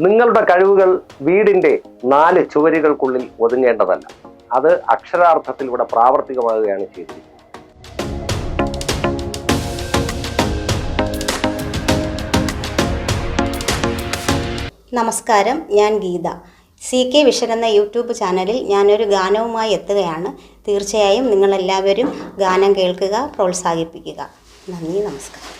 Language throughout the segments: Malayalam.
നിങ്ങളുടെ കഴിവുകൾ വീടിന്റെ നാല് ചുവരുകൾക്കുള്ളിൽ ഒതുങ്ങേണ്ടതല്ല. അത് അക്ഷരാർത്ഥത്തിൽ ഇവിടെ പ്രാവർത്തികമാകുകയാണ് ചെയ്തിരിക്കുന്നത്. നമസ്കാരം ഞാൻ ഗീത. സി കെ വിഷൻ എന്ന യൂട്യൂബ് ചാനലിൽ ഞാനൊരു ഗാനവുമായി എത്തുകയാണ്. തീർച്ചയായും നിങ്ങളെല്ലാവരും ഗാനം കേൾക്കുക പ്രോത്സാഹിപ്പിക്കുക. നന്ദി നമസ്കാരം.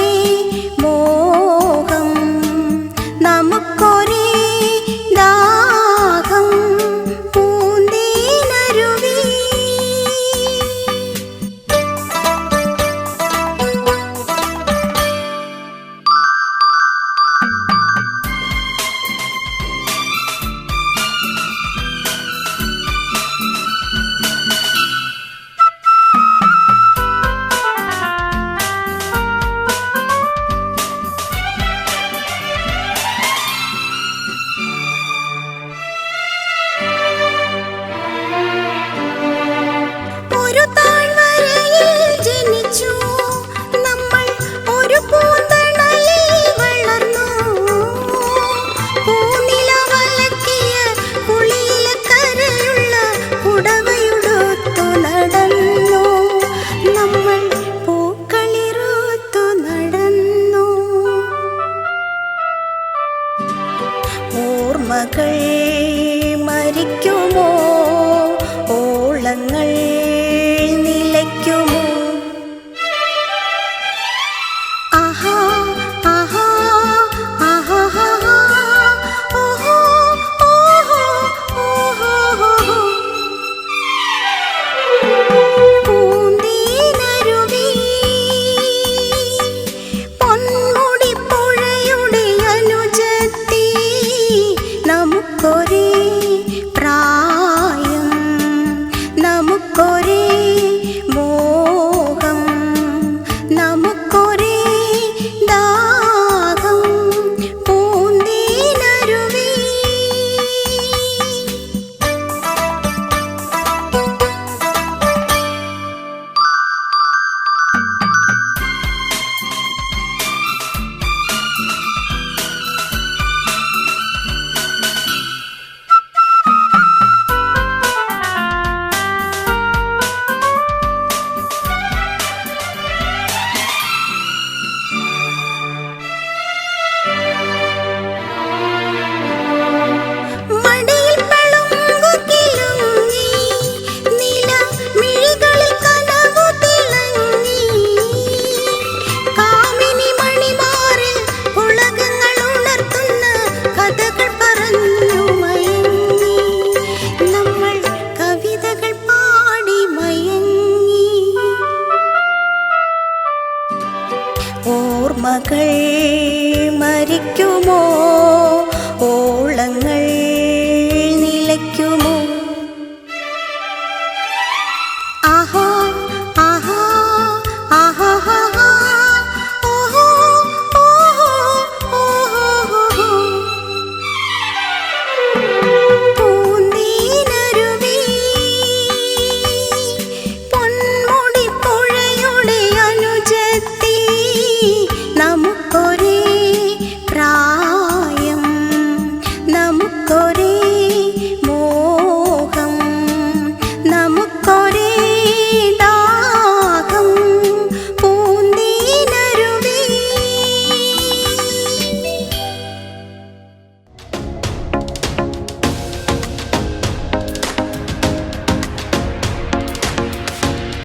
可以 മകൾ മരിക്കുമോ?